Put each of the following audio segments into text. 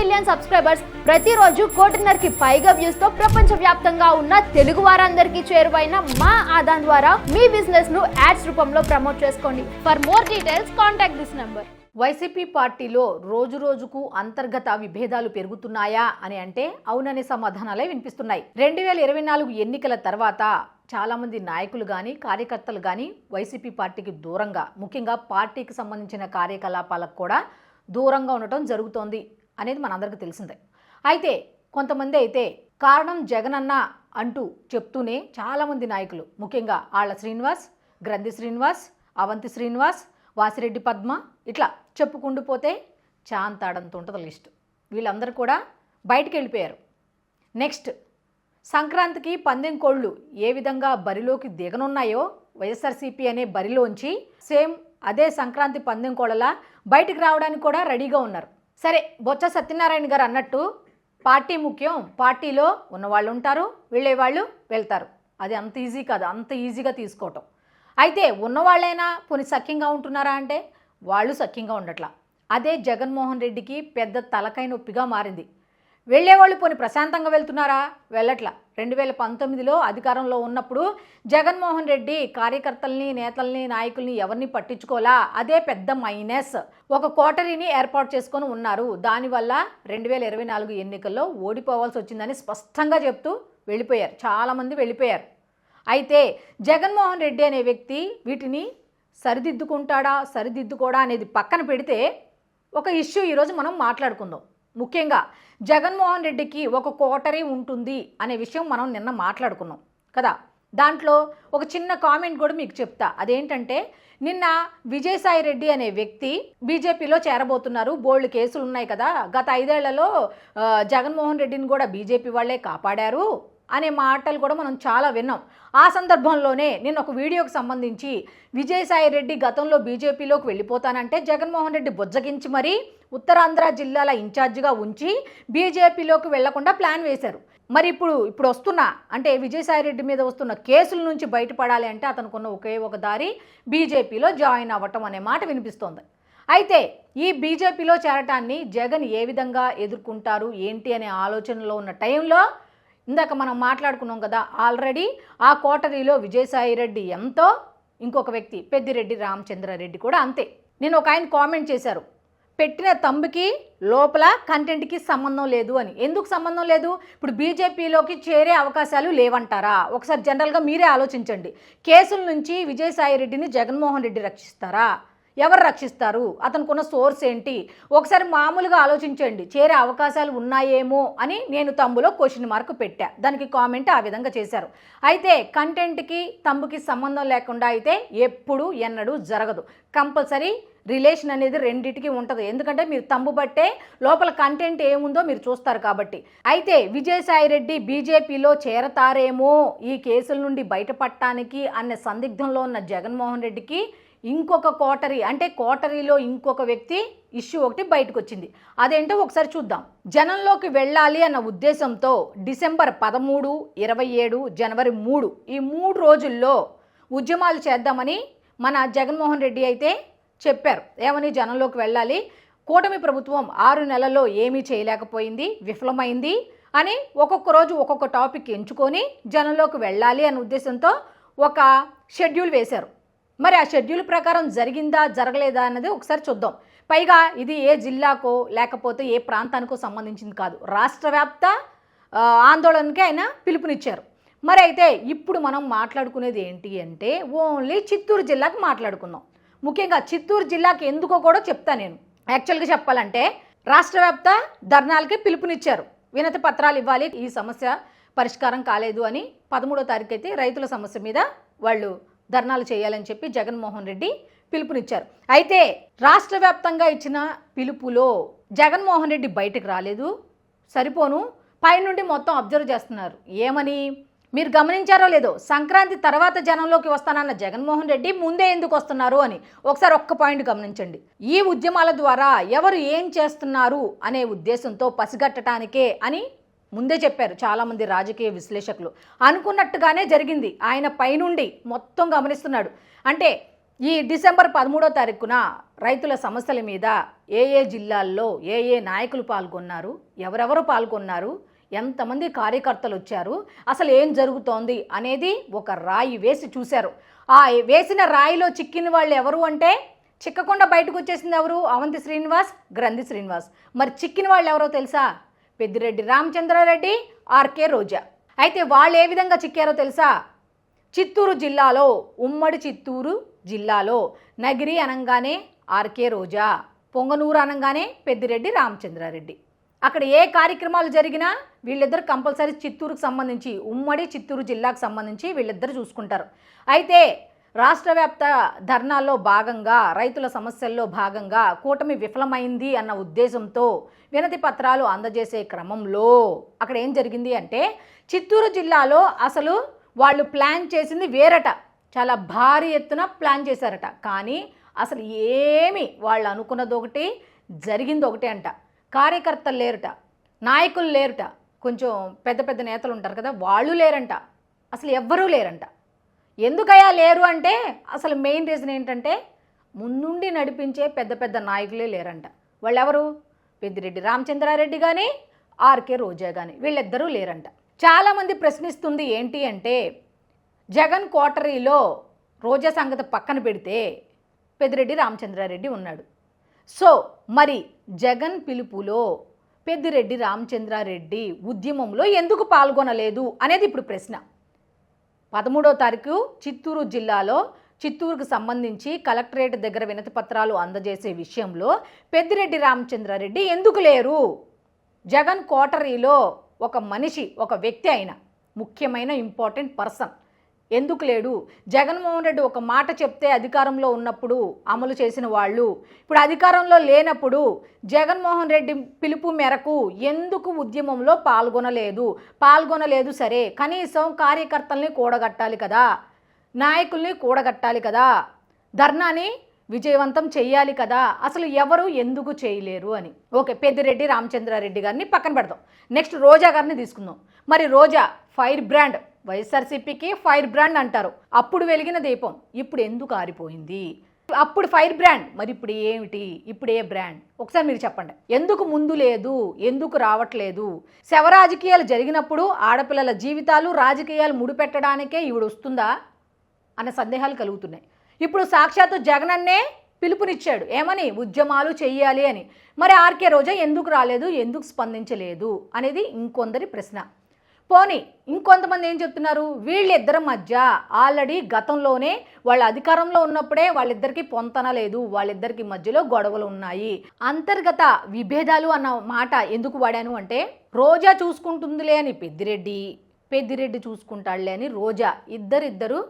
Million subscribers ప్రతిరోజు కోటిన్నరకి పైగా వ్యూస్తో ప్రపంచ వ్యాప్తంగా ఉన్న తెలుగు వారందరికీ చేరువైన మా ఆదాన్ ద్వారా మీ బిజినెస్ను యాడ్స్ రూపంలో ప్రమోట్ చేసుకోండి. For more details contact this number YCP పార్టీలో రోజు రోజుకు అంతర్గత విభేదాలు పెరుగుతున్నాయా అని అంటే అవుననే సమాధానాలే వినిపిస్తున్నాయి. రెండు వేల ఇరవై నాలుగు ఎన్నికల తర్వాత చాలామంది నాయకులు కానీ కార్యకర్తలు కానీ వైసీపీ పార్టీకి దూరంగా ముఖ్యంగా పార్టీకి సంబంధించిన కార్యకలాపాలకు కూడా దూరంగా ఉండటం జరుగుతోంది. అనేది మనందరికీ తెలిసిందే. అయితే కొంతమంది అయితే కారణం జగనన్న అంటూ చెప్తూనే చాలామంది నాయకులు ముఖ్యంగా ఆళ్ళ శ్రీనివాస్ గ్రంథి శ్రీనివాస్ అవంతి శ్రీనివాస్ వాసిరెడ్డి పద్మ ఇట్లా చెప్పుకుంటూ పోతే చాంతాడంత ఉంటుంది లిస్ట్. వీళ్ళందరూ కూడా బయటికి వెళ్ళిపోయారు. నెక్స్ట్ సంక్రాంతికి పందెం కోళ్ళు ఏ విధంగా బరిలోకి దిగనున్నాయో వైఎస్ఆర్సీపీ అనే బరిలోంచి సేమ్ అదే సంక్రాంతి పందెం కోళ్ళలా బయటికి రావడానికి కూడా రెడీగా ఉన్నారు. సరే బొత్స సత్యనారాయణ గారు అన్నట్టు పార్టీ ముఖ్యం పార్టీలో ఉన్నవాళ్ళు ఉంటారు వెళ్ళేవాళ్ళు వెళ్తారు. అది అంత ఈజీ కాదు అంత ఈజీగా తీసుకోవటం. అయితే ఉన్నవాళ్ళైనా పోనీ సఖ్యంగా ఉంటున్నారా అంటే వాళ్ళు సఖ్యంగా ఉండట్లా. అదే జగన్మోహన్ రెడ్డికి పెద్ద తలకాయ నొప్పిగా మారింది. వెళ్ళేవాళ్ళు పోని ప్రశాంతంగా వెళ్తున్నారా? వెళ్ళట్లా. రెండు వేల పంతొమ్మిదిలో అధికారంలో ఉన్నప్పుడు జగన్మోహన్ రెడ్డి కార్యకర్తల్ని నేతల్ని నాయకుల్ని ఎవరిని పట్టించుకోలా అదే పెద్ద మైనస్. ఒక కోటరీని ఏర్పాటు చేసుకొని ఉన్నారు. దానివల్ల రెండు వేల ఇరవై నాలుగు ఎన్నికల్లో ఓడిపోవాల్సి వచ్చిందని స్పష్టంగా చెప్తూ వెళ్ళిపోయారు. చాలామంది వెళ్ళిపోయారు. అయితే జగన్మోహన్ రెడ్డి అనే వ్యక్తి వీటిని సరిదిద్దుకుంటాడా సరిదిద్దుకోడా అనేది పక్కన పెడితే ఒక ఇష్యూ ఈరోజు మనం మాట్లాడుకుందాం. ముఖ్యంగా జగన్మోహన్ రెడ్డికి ఒక కోటరీ ఉంటుంది అనే విషయం మనం నిన్న మాట్లాడుకున్నాం కదా? దాంట్లో ఒక చిన్న కామెంట్ కూడా మీకు చెప్తా. అదేంటంటే నిన్న విజయసాయి రెడ్డి అనే వ్యక్తి బీజేపీలో చేరబోతున్నారు. బోల్డ్ కేసులు ఉన్నాయి కదా. గత ఐదేళ్ళలో జగన్మోహన్ రెడ్డిని కూడా బీజేపీ వాళ్ళే కాపాడారు అనే మాటలు కూడా మనం చాలా విన్నాం. ఆ సందర్భంలోనే నేను ఒక వీడియోకి సంబంధించి విజయసాయి రెడ్డి గతంలో బీజేపీలోకి వెళ్ళిపోతానంటే జగన్మోహన్ రెడ్డి బుజ్జగించి మరీ ఉత్తరాంధ్ర జిల్లాల ఇన్ఛార్జిగా ఉంచి బీజేపీలోకి వెళ్ళకుండా ప్లాన్ వేశారు. మరి ఇప్పుడు ఇప్పుడు వస్తున్న అంటే విజయసాయి రెడ్డి మీద వస్తున్న కేసుల నుంచి బయటపడాలి అంటే అతనుకున్న ఒకే ఒక దారి బీజేపీలో జాయిన్ అవ్వటం అనే మాట వినిపిస్తోంది. అయితే ఈ బీజేపీలో చేరటాన్ని జగన్ ఏ విధంగా ఎదుర్కొంటారు? ఏంటి అనే ఆలోచనలో ఉన్న టైంలో ఇందాక మనం మాట్లాడుకున్నాం కదా ఆల్రెడీ ఆ కోటరీలో విజయసాయి రెడ్డి ఎంతో ఇంకొక వ్యక్తి పెద్దిరెడ్డి రామచంద్రారెడ్డి కూడా అంతే. నేను ఒక ఆయన కామెంట్ చేశారు. పెట్టిన తంబుకి లోపల కంటెంట్కి సంబంధం లేదు అని. ఎందుకు సంబంధం లేదు? ఇప్పుడు బీజేపీలోకి చేరే అవకాశాలు లేవంటారా? ఒకసారి జనరల్గా మీరే ఆలోచించండి. కేసుల నుంచి విజయసాయి రెడ్డిని జగన్మోహన్ రెడ్డి రక్షిస్తారా? ఎవరు రక్షిస్తారు? అతనుకున్న సోర్స్ ఏంటి? ఒకసారి మామూలుగా ఆలోచించండి. చేరే అవకాశాలు ఉన్నాయేమో అని నేను తమ్ములో క్వశ్చన్ మార్క్ పెట్టా. దానికి కామెంట్ ఆ విధంగా చేశారు. అయితే కంటెంట్కి తమ్ముకి సంబంధం లేకుండా అయితే ఎప్పుడు ఎన్నడూ జరగదు. కంపల్సరీ రిలేషన్ అనేది రెండింటికి ఉంటుంది. ఎందుకంటే మీరు తమ్ము బట్టే లోపల కంటెంట్ ఏముందో మీరు చూస్తారు కాబట్టి. అయితే విజయసాయి రెడ్డి బీజేపీలో చేరతారేమో ఈ కేసుల నుండి బయటపడటానికి అనే సందిగ్ధంలో ఉన్న జగన్మోహన్ రెడ్డికి ఇంకొక కోటరీ అంటే కోటరీలో ఇంకొక వ్యక్తి ఇష్యూ ఒకటి బయటకు వచ్చింది అదేంటో ఒకసారి చూద్దాం. జనంలోకి వెళ్ళాలి అన్న ఉద్దేశంతో డిసెంబర్ పదమూడు ఇరవై ఏడు జనవరి మూడు ఈ మూడు రోజుల్లో ఉద్యమాలు చేద్దామని మన జగన్మోహన్ రెడ్డి అయితే చెప్పారు. ఏమని జనంలోకి వెళ్ళాలి? కూటమి ప్రభుత్వం ఆరు నెలల్లో ఏమీ చేయలేకపోయింది విఫలమైంది అని ఒక్కొక్క రోజు ఒక్కొక్క టాపిక్ ఎంచుకొని జనంలోకి వెళ్ళాలి అనే ఉద్దేశంతో ఒక షెడ్యూల్ వేశారు. మరి ఆ షెడ్యూల్ ప్రకారం జరిగిందా జరగలేదా అన్నది ఒకసారి చూద్దాం. పైగా ఇది ఏ జిల్లాకో లేకపోతే ఏ ప్రాంతానికో సంబంధించింది కాదు. రాష్ట్ర వ్యాప్త ఆందోళనకి ఆయన పిలుపునిచ్చారు. మరి అయితే ఇప్పుడు మనం మాట్లాడుకునేది ఏంటి అంటే ఓన్లీ చిత్తూరు జిల్లాకి మాట్లాడుకుందాం. ముఖ్యంగా చిత్తూరు జిల్లాకి ఎందుకో కూడా చెప్తా నేను. యాక్చువల్గా చెప్పాలంటే రాష్ట్ర వ్యాప్త ధర్నాలకి పిలుపునిచ్చారు. వినతి పత్రాలు ఇవ్వాలి. ఈ సమస్య పరిష్కారం కాలేదు అని పదమూడో తారీఖు అయితే రైతుల సమస్య మీద వాళ్ళు ధర్నాలు చేయాలని చెప్పి జగన్మోహన్ రెడ్డి పిలుపునిచ్చారు. అయితే రాష్ట్ర వ్యాప్తంగా ఇచ్చిన పిలుపులో జగన్మోహన్ రెడ్డి బయటకు రాలేదు. సరిపోను. పైనుండి మొత్తం అబ్జర్వ్ చేస్తున్నారు. ఏమని? మీరు గమనించారో లేదో సంక్రాంతి తర్వాత జనంలోకి వస్తానన్న జగన్మోహన్ రెడ్డి ముందే ఎందుకు వస్తున్నారు అని ఒకసారి ఒక్క పాయింట్ గమనించండి. ఈ ఉద్యమాల ద్వారా ఎవరు ఏం చేస్తున్నారు అనే ఉద్దేశంతో పసిగట్టడానికే అని ముందే చెప్పారు చాలామంది రాజకీయ విశ్లేషకులు. అనుకున్నట్టుగానే జరిగింది. ఆయన పైనుండి మొత్తం గమనిస్తున్నాడు. అంటే ఈ డిసెంబర్ పదమూడో తారీఖున రైతుల సమస్యల మీద ఏ ఏ జిల్లాల్లో ఏ ఏ నాయకులు పాల్గొన్నారు ఎవరెవరు పాల్గొన్నారు ఎంతమంది కార్యకర్తలు వచ్చారు అసలు ఏం జరుగుతోంది అనేది ఒక రాయి వేసి చూశారు. ఆ వేసిన రాయిలో చిక్కిన వాళ్ళు ఎవరు అంటే చిక్కకుండా బయటకు వచ్చేసింది ఎవరు? అవంతి శ్రీనివాస్ గ్రంథి శ్రీనివాస్. మరి చిక్కిన వాళ్ళు ఎవరో తెలుసా? పెద్దిరెడ్డి రామచంద్రారెడ్డి ఆర్కే రోజా. అయితే వాళ్ళు ఏ విధంగా చిక్కారో తెలుసా? చిత్తూరు జిల్లాలో ఉమ్మడి చిత్తూరు జిల్లాలో నగిరి అనగానే ఆర్కే రోజా పొంగనూరు అనగానే పెద్దిరెడ్డి రామచంద్రారెడ్డి. అక్కడ ఏ కార్యక్రమాలు జరిగినా వీళ్ళిద్దరు కంపల్సరీ చిత్తూరుకు సంబంధించి ఉమ్మడి చిత్తూరు జిల్లాకు సంబంధించి వీళ్ళిద్దరు చూసుకుంటారు. అయితే రాష్ట్ర వ్యాప్త ధర్నాల్లో భాగంగా రైతుల సమస్యల్లో భాగంగా కూటమి విఫలమైంది అన్న ఉద్దేశంతో వినతి పత్రాలు అందజేసే క్రమంలో అక్కడ ఏం జరిగింది అంటే చిత్తూరు జిల్లాలో అసలు వాళ్ళు ప్లాన్ చేసింది వేరట. చాలా భారీ ఎత్తున ప్లాన్ చేశారట. కానీ అసలు ఏమి వాళ్ళు అనుకున్నది ఒకటి జరిగింది ఒకటే అంట. కార్యకర్తలు లేరుట నాయకులు లేరుట కొంచెం పెద్ద పెద్ద నేతలు ఉంటారు కదా వాళ్ళు లేరంట. అసలు ఎవ్వరూ లేరంట. ఎందుకయ్యా లేరు అంటే అసలు మెయిన్ రీజన్ ఏంటంటే ముందుండి నడిపించే పెద్ద పెద్ద నాయకులే లేరంట. వాళ్ళెవరు? పెద్దిరెడ్డి రామచంద్రారెడ్డి కానీ ఆర్కే రోజా కానీ వీళ్ళిద్దరూ లేరంట. చాలామంది ప్రశ్నిస్తుంది ఏంటి అంటే జగన్ కోటరీలో రోజా సంగతి పక్కన పెడితే పెద్దిరెడ్డి రామచంద్రారెడ్డి ఉన్నాడు. సో మరి జగన్ పిలుపులో పెద్దిరెడ్డి రామచంద్రారెడ్డి ఉద్యమంలో ఎందుకు పాల్గొనలేదు అనేది ఇప్పుడు ప్రశ్న. పదమూడో తారీఖు చిత్తూరు జిల్లాలో చిత్తూరుకు సంబంధించి కలెక్టరేట్ దగ్గర వినతి పత్రాలు అందజేసే విషయంలో పెద్దిరెడ్డి రామచంద్రారెడ్డి ఎందుకు లేరు? జగన్ కోటరీలో ఒక మనిషి ఒక వ్యక్తి అయిన ముఖ్యమైన ఇంపార్టెంట్ పర్సన్ ఎందుకు లేడు? జగన్మోహన్ రెడ్డి ఒక మాట చెప్తే అధికారంలో ఉన్నప్పుడు అమలు చేసిన వాళ్ళు. ఇప్పుడు అధికారంలో లేనప్పుడు జగన్మోహన్ రెడ్డి పిలుపు మేరకు ఎందుకు ఉద్యమంలో పాల్గొనలేదు? పాల్గొనలేదు సరే కనీసం కార్యకర్తల్ని కూడగట్టాలి కదా. నాయకుల్ని కూడగట్టాలి కదా. ధర్నాని విజయవంతం చెయ్యాలి కదా. అసలు ఎవరు ఎందుకు చేయలేరు అని. ఓకే పెద్దిరెడ్డి రామచంద్రారెడ్డి గారిని పక్కన పెడదాం. నెక్స్ట్ రోజా గారిని తీసుకుందాం. మరి రోజా ఫైర్ బ్రాండ్ వైఎస్ఆర్సీపీకి ఫైర్ బ్రాండ్ అంటారు. అప్పుడు వెలిగిన దీపం ఇప్పుడు ఎందుకు ఆరిపోయింది? అప్పుడు ఫైర్ బ్రాండ్ మరి ఇప్పుడు ఏమిటి? ఇప్పుడు ఏ బ్రాండ్. ఒకసారి మీరు చెప్పండి. ఎందుకు ముందు లేదు? ఎందుకు రావట్లేదు? శవ రాజకీయాలు జరిగినప్పుడు ఆడపిల్లల జీవితాలు రాజకీయాలు ముడిపెట్టడానికే ఈవిడ వస్తుందా? అన్న సందేహాలు కలుగుతున్నాయి. ఇప్పుడు సాక్షాత్తు జగనన్నే పిలుపునిచ్చాడు. ఏమని? ఉద్యమాలు చేయాలి అని. మరి ఆర్కే రోజా ఎందుకు రాలేదు? ఎందుకు స్పందించలేదు? అనేది ఇంకొందరి ప్రశ్న. పోనీ ఇంకొంతమంది ఏం చెప్తున్నారు? వీళ్ళిద్దరి మధ్య ఆల్రెడీ గతంలోనే వాళ్ళ అధికారంలో ఉన్నప్పుడే వాళ్ళిద్దరికీ పొంతన లేదు. వాళ్ళిద్దరికి మధ్యలో గొడవలు ఉన్నాయి. అంతర్గత విభేదాలు అన్న మాట ఎందుకు వాడాను అంటే రోజా చూసుకుంటుందిలే అని పెద్దిరెడ్డి పెద్దిరెడ్డి చూసుకుంటాడులే అని రోజా ఇద్దరిద్దరు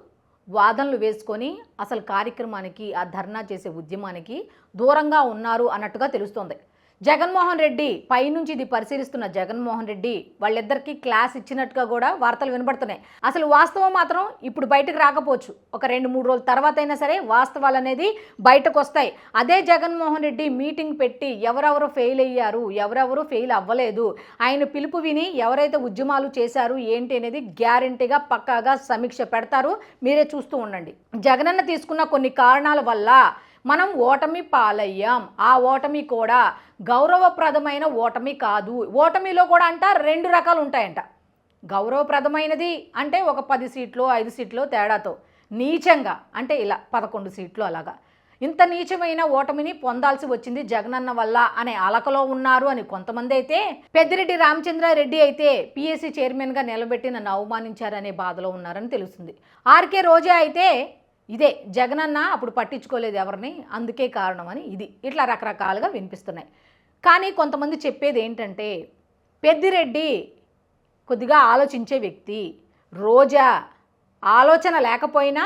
వాదనలు వేసుకొని అసలు కార్యక్రమానికి ఆ ధర్నా చేసే ఉద్యమానికి దూరంగా ఉన్నారు అన్నట్టుగా తెలుస్తోంది. జగన్మోహన్ రెడ్డి పైనుంచి ఇది పరిశీలిస్తున్న జగన్మోహన్ రెడ్డి వాళ్ళిద్దరికీ క్లాస్ ఇచ్చినట్టుగా కూడా వార్తలు వినబడుతున్నాయి. అసలు వాస్తవం మాత్రం ఇప్పుడు బయటకు రాకపోవచ్చు. ఒక రెండు మూడు రోజుల తర్వాత అయినా సరే వాస్తవాలు అనేది బయటకు వస్తాయి. అదే జగన్మోహన్ రెడ్డి మీటింగ్ పెట్టి ఎవరెవరు ఫెయిల్ అయ్యారు ఎవరెవరు ఫెయిల్ అవ్వలేదు ఆయన పిలుపు విని ఎవరైతే ఉద్యమాలు చేశారు ఏంటి అనేది గ్యారంటీగా పక్కాగా సమీక్ష పెడతారు. మీరే చూస్తూ ఉండండి. జగనన్న తీసుకున్న కొన్ని కారణాల వల్ల మనం ఓటమి పాలయ్యాం. ఆ ఓటమి కూడా గౌరవప్రదమైన ఓటమి కాదు. ఓటమిలో కూడా అంట రెండు రకాలు ఉంటాయంట. గౌరవప్రదమైనది అంటే ఒక పది సీట్లు ఐదు సీట్లు తేడాతో. నీచంగా అంటే ఇలా పదకొండు సీట్లు అలాగా. ఇంత నీచమైన ఓటమిని పొందాల్సి వచ్చింది జగనన్న వల్ల అనే అలకలో ఉన్నారు అని కొంతమంది అయితే. పెద్దిరెడ్డి రామచంద్రారెడ్డి అయితే పిఎస్సి చైర్మన్గా నిలబెట్టి నన్ను అవమానించారనే బాధలో ఉన్నారని తెలుస్తుంది. ఆర్కే రోజా అయితే ఇదే జగనన్న అప్పుడు పట్టించుకోలేదు ఎవరిని అందుకే కారణం అని ఇది. ఇట్లా రకరకాలుగా వినిపిస్తున్నాయి. కానీ కొంతమంది చెప్పేది ఏంటంటే పెద్దిరెడ్డి కొద్దిగా ఆలోచించే వ్యక్తి రోజా ఆలోచన లేకపోయినా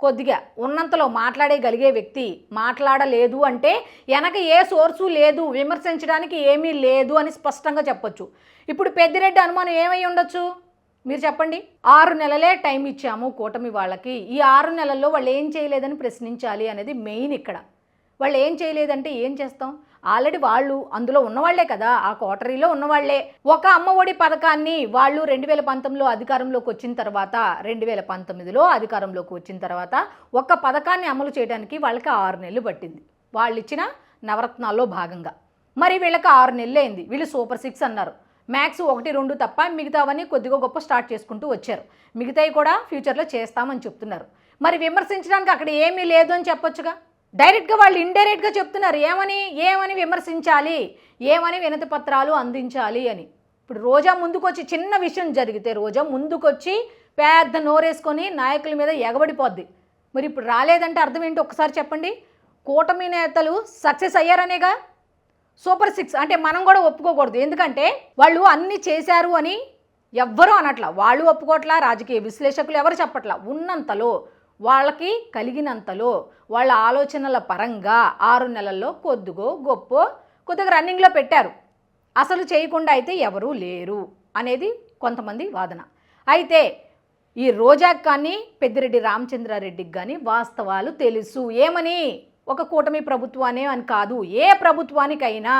కొద్దిగా ఉన్నంతలో మాట్లాడగలిగే వ్యక్తి మాట్లాడలేదు అంటే వెనక ఏ సోర్సు లేదు విమర్శించడానికి ఏమీ లేదు అని స్పష్టంగా చెప్పొచ్చు. ఇప్పుడు పెద్దిరెడ్డి అనుమానం ఏమై ఉండొచ్చు? మీరు చెప్పండి. ఆరు నెలలే టైం ఇచ్చాము కూటమి వాళ్ళకి. ఈ ఆరు నెలల్లో వాళ్ళు ఏం చేయలేదని ప్రశ్నించాలి అనేది మెయిన్ ఇక్కడ. వాళ్ళు ఏం చేయలేదంటే ఏం చేస్తాం? ఆల్రెడీ వాళ్ళు అందులో ఉన్నవాళ్ళే కదా. ఆ కోటరీలో ఉన్నవాళ్ళే. ఒక అమ్మ ఒడి పథకాన్ని వాళ్ళు రెండు వేల పంతొమ్మిదిలో అధికారంలోకి వచ్చిన తర్వాత రెండు వేల పంతొమ్మిదిలో అధికారంలోకి వచ్చిన తర్వాత ఒక పథకాన్ని అమలు చేయడానికి వాళ్ళకి ఆరు నెలలు పట్టింది. వాళ్ళు ఇచ్చిన నవరత్నాల్లో భాగంగా. మరి వీళ్ళకి ఆరు నెలలు అయింది. వీళ్ళు సూపర్ సిక్స్ అన్నారు. మ్యాథ్స్ ఒకటి రెండు తప్ప మిగతావన్నీ కొద్దిగా గొప్ప స్టార్ట్ చేసుకుంటూ వచ్చారు. మిగతాయి కూడా ఫ్యూచర్లో చేస్తామని చెప్తున్నారు. మరి విమర్శించడానికి అక్కడ ఏమీ లేదు అని చెప్పొచ్చుగా? డైరెక్ట్గా వాళ్ళు ఇండైరెక్ట్గా చెప్తున్నారు ఏమని ఏమని విమర్శించాలి ఏమని వినతి పత్రాలు అందించాలి అని. ఇప్పుడు రోజా ముందుకొచ్చి చిన్న విషయం జరిగితే రోజా ముందుకొచ్చి పెద్ద నోరేసుకొని నాయకుల మీద ఎగబడిపోద్ది. మరి ఇప్పుడు రాలేదంటే అర్థం ఏంటి? ఒకసారి చెప్పండి. కూటమి నేతలు సక్సెస్ అయ్యారనేగా? సూపర్ సిక్స్ అంటే మనం కూడా ఒప్పుకోకూడదు. ఎందుకంటే వాళ్ళు అన్ని చేశారు అని ఎవ్వరూ అనట్లా. వాళ్ళు ఒప్పుకోవట్లా రాజకీయ విశ్లేషకులు ఎవరు చెప్పట్లా. ఉన్నంతలో వాళ్ళకి కలిగినంతలో వాళ్ళ ఆలోచనల పరంగా ఆరు నెలల్లో కొద్దిగో గొప్ప కొద్దిగా రన్నింగ్లో పెట్టారు. అసలు చేయకుండా అయితే ఎవరూ లేరు అనేది కొంతమంది వాదన. అయితే ఈ రోజాకి కానీ పెద్దిరెడ్డి రామచంద్రారెడ్డికి కానీ వాస్తవాలు తెలుసు. ఏమని? ఒక కూటమి ప్రభుత్వానే అని కాదు ఏ ప్రభుత్వానికైనా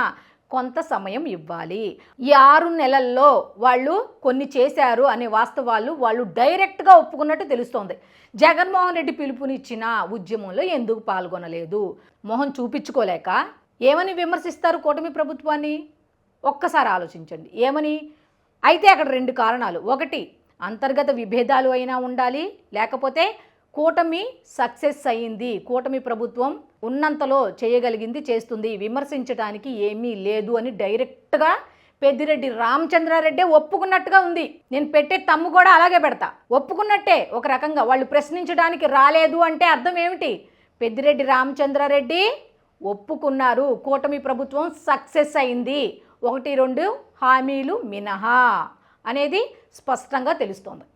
కొంత సమయం ఇవ్వాలి. ఈ ఆరు నెలల్లో వాళ్ళు కొన్ని చేశారు అనే వాస్తవాలు వాళ్ళు డైరెక్ట్గా ఒప్పుకున్నట్టు తెలుస్తోంది. జగన్మోహన్ రెడ్డి పిలుపునిచ్చిన ఉద్యమంలో ఎందుకు పాల్గొనలేదు? మొహం చూపించుకోలేక ఏమని విమర్శిస్తారు కూటమి ప్రభుత్వాన్ని? ఒక్కసారి ఆలోచించండి. ఏమని? అయితే అక్కడ రెండు కారణాలు. ఒకటి అంతర్గత విభేదాలు అయినా ఉండాలి. లేకపోతే కూటమి సక్సెస్ అయ్యింది. కూటమి ప్రభుత్వం ఉన్నంతలో చేయగలిగింది చేస్తుంది. విమర్శించడానికి ఏమీ లేదు అని డైరెక్ట్గా పెద్దిరెడ్డి రామచంద్రారెడ్డి ఒప్పుకున్నట్టుగా ఉంది. నేను పెట్టే తమ్ము కూడా అలాగే పెడతా. ఒప్పుకున్నట్టే ఒక రకంగా. వాళ్ళు ప్రశ్నించడానికి రాలేదు అంటే అర్థం ఏమిటి? పెద్దిరెడ్డి రామచంద్రారెడ్డి ఒప్పుకున్నారు. కూటమి ప్రభుత్వం సక్సెస్ అయింది. ఒకటి రెండు హామీలు మినహా అనేది స్పష్టంగా తెలుస్తోంది.